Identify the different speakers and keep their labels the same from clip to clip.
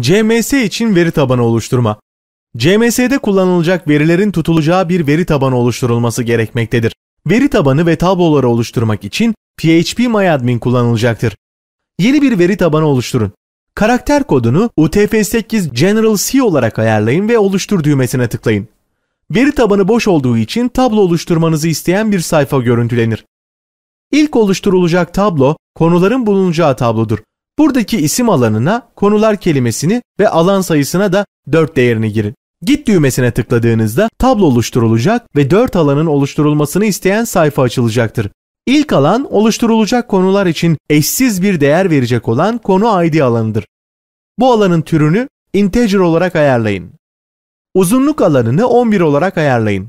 Speaker 1: CMS için veri tabanı oluşturma. CMS'de kullanılacak verilerin tutulacağı bir veri tabanı oluşturulması gerekmektedir. Veri tabanı ve tabloları oluşturmak için PHP kullanılacaktır. Yeni bir veri tabanı oluşturun. Karakter kodunu UTF-8 General C olarak ayarlayın ve oluştur düğmesine tıklayın. Veri tabanı boş olduğu için tablo oluşturmanızı isteyen bir sayfa görüntülenir. İlk oluşturulacak tablo konuların bulunacağı tablodur. Buradaki isim alanına konular kelimesini ve alan sayısına da 4 değerini girin. Git düğmesine tıkladığınızda tablo oluşturulacak ve 4 alanın oluşturulmasını isteyen sayfa açılacaktır. İlk alan oluşturulacak konular için eşsiz bir değer verecek olan konu ID alanıdır. Bu alanın türünü integer olarak ayarlayın. Uzunluk alanını 11 olarak ayarlayın.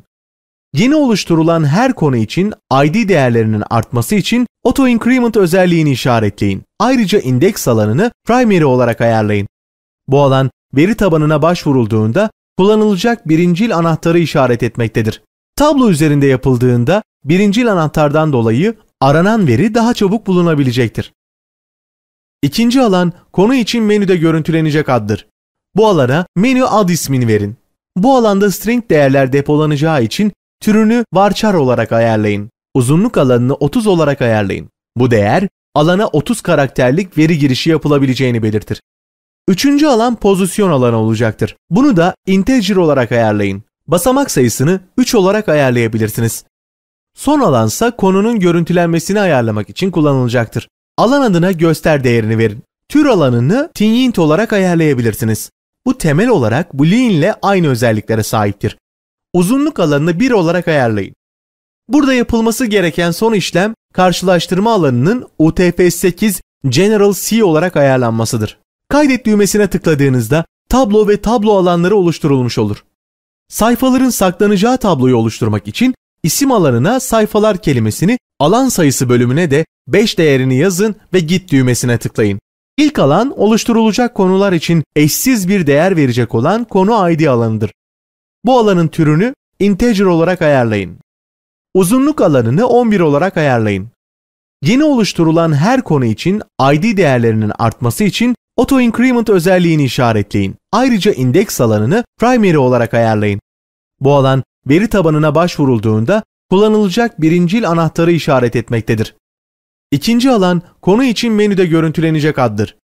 Speaker 1: Yeni oluşturulan her konu için ID değerlerinin artması için auto increment özelliğini işaretleyin. Ayrıca indeks alanını primary olarak ayarlayın. Bu alan veri tabanına başvurulduğunda kullanılacak birincil anahtarı işaret etmektedir. Tablo üzerinde yapıldığında birincil anahtardan dolayı aranan veri daha çabuk bulunabilecektir. İkinci alan konu için menüde görüntülenecek addır. Bu alana menü ad ismini verin. Bu alanda string değerler depolanacağı için türünü varchar olarak ayarlayın. Uzunluk alanını 30 olarak ayarlayın. Bu değer alana 30 karakterlik veri girişi yapılabileceğini belirtir. Üçüncü alan pozisyon alanı olacaktır. Bunu da integer olarak ayarlayın. Basamak sayısını 3 olarak ayarlayabilirsiniz. Son alansa konunun görüntülenmesini ayarlamak için kullanılacaktır. Alan adına göster değerini verin. Tür alanını tint olarak ayarlayabilirsiniz. Bu temel olarak boolean ile aynı özelliklere sahiptir. Uzunluk alanını 1 olarak ayarlayın. Burada yapılması gereken son işlem karşılaştırma alanının UTF-8 General C olarak ayarlanmasıdır. Kaydet düğmesine tıkladığınızda tablo ve tablo alanları oluşturulmuş olur. Sayfaların saklanacağı tabloyu oluşturmak için isim alanına sayfalar kelimesini alan sayısı bölümüne de 5 değerini yazın ve git düğmesine tıklayın. İlk alan oluşturulacak konular için eşsiz bir değer verecek olan konu ID alanıdır. Bu alanın türünü integer olarak ayarlayın. Uzunluk alanını 11 olarak ayarlayın. Yeni oluşturulan her konu için ID değerlerinin artması için auto increment özelliğini işaretleyin. Ayrıca indeks alanını primary olarak ayarlayın. Bu alan veri tabanına başvurulduğunda kullanılacak birincil anahtarı işaret etmektedir. İkinci alan konu için menüde görüntülenecek addır.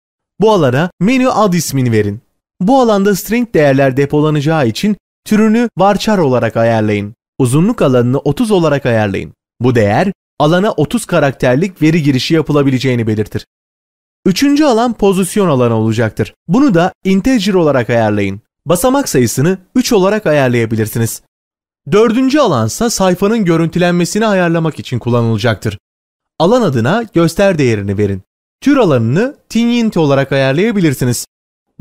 Speaker 1: Bu alana menü ad ismini verin. Bu alanda string değerler depolanacağı için türünü varchar olarak ayarlayın. Uzunluk alanını 30 olarak ayarlayın. Bu değer alana 30 karakterlik veri girişi yapılabileceğini belirtir. Üçüncü alan pozisyon alanı olacaktır. Bunu da integer olarak ayarlayın. Basamak sayısını 3 olarak ayarlayabilirsiniz. Dördüncü alansa sayfanın görüntülenmesini ayarlamak için kullanılacaktır. Alan adına göster değerini verin. Tür alanını tint olarak ayarlayabilirsiniz.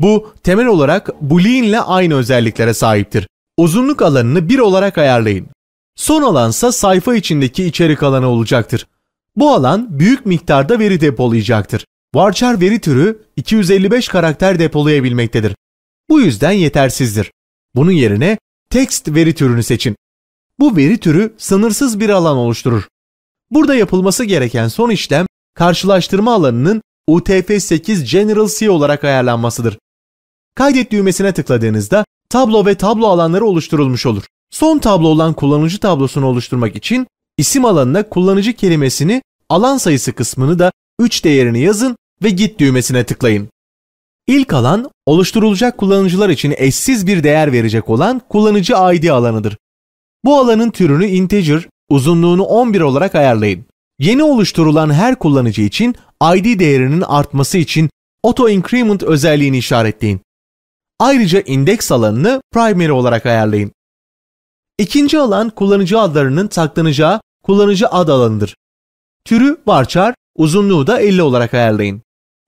Speaker 1: Bu temel olarak boolean ile aynı özelliklere sahiptir. Uzunluk alanını 1 olarak ayarlayın. Son alansa sayfa içindeki içerik alanı olacaktır. Bu alan büyük miktarda veri depolayacaktır. Varchar veri türü 255 karakter depolayabilmektedir. Bu yüzden yetersizdir. Bunun yerine text veri türünü seçin. Bu veri türü sınırsız bir alan oluşturur. Burada yapılması gereken son işlem karşılaştırma alanının UTF-8 General C olarak ayarlanmasıdır. Kaydet düğmesine tıkladığınızda tablo ve tablo alanları oluşturulmuş olur. Son tablo olan kullanıcı tablosunu oluşturmak için isim alanına kullanıcı kelimesini alan sayısı kısmını da 3 değerini yazın ve git düğmesine tıklayın. İlk alan oluşturulacak kullanıcılar için eşsiz bir değer verecek olan kullanıcı ID alanıdır. Bu alanın türünü integer, uzunluğunu 11 olarak ayarlayın. Yeni oluşturulan her kullanıcı için ID değerinin artması için auto increment özelliğini işaretleyin. Ayrıca indeks alanını primary olarak ayarlayın. İkinci alan kullanıcı adlarının saklanacağı kullanıcı ad alanıdır. Türü varchar, uzunluğu da 50 olarak ayarlayın.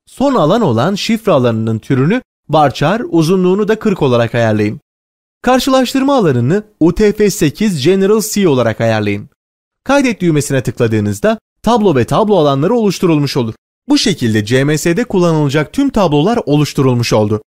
Speaker 1: Son alan olan şifre alanının türünü varchar, uzunluğunu da 40 olarak ayarlayın. Karşılaştırma alanını UTF-8 General C olarak ayarlayın. Kaydet düğmesine tıkladığınızda tablo ve tablo alanları oluşturulmuş olur. Bu şekilde CMS'de kullanılacak tüm tablolar oluşturulmuş oldu.